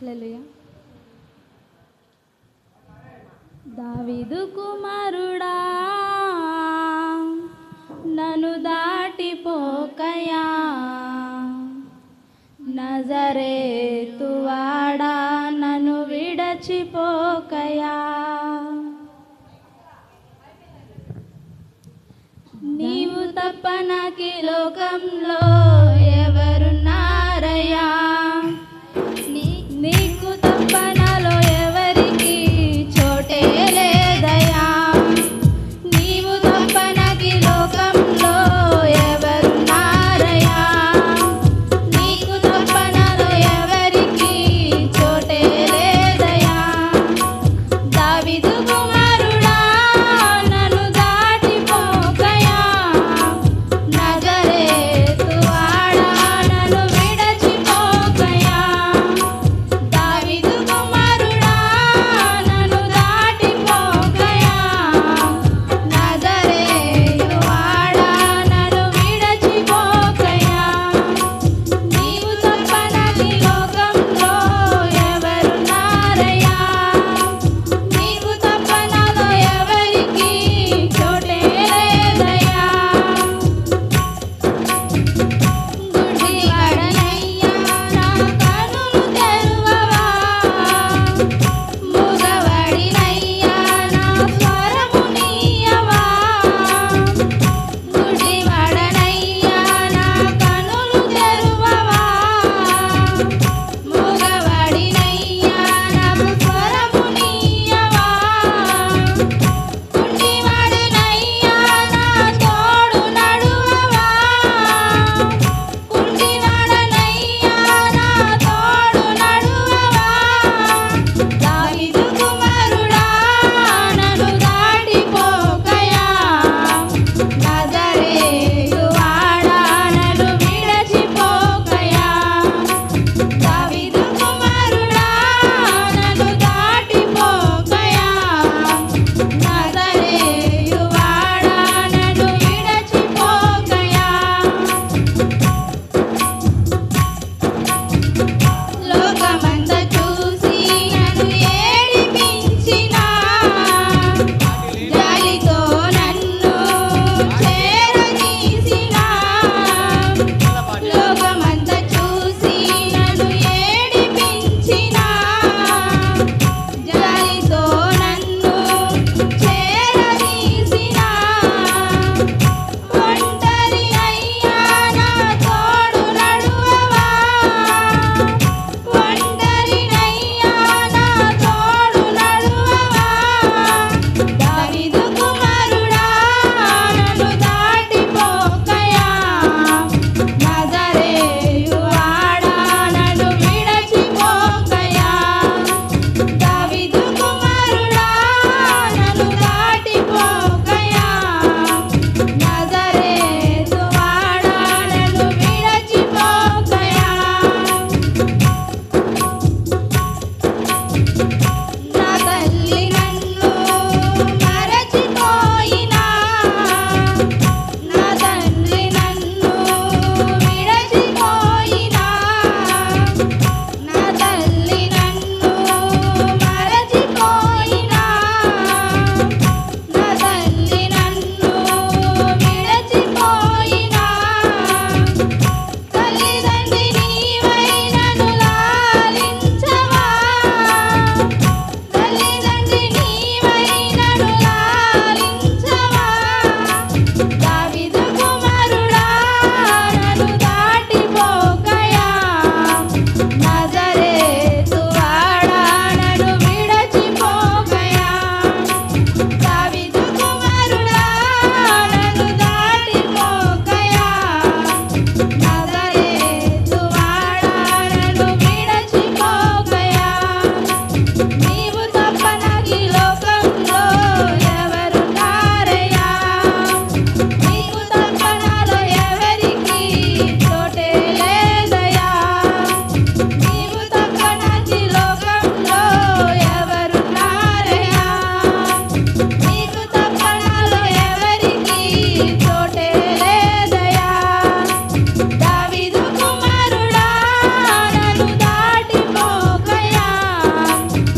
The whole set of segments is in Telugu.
హలోయ దావిదు కుమారుడా నన్ను దాటిపోకయా నజరేతువాడా నన్ను విడచిపోకయా. నీవు తప్ప నాకి లోకంలో ఎవరున్నారయ్యా నీ- నీకు తప్ప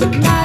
But now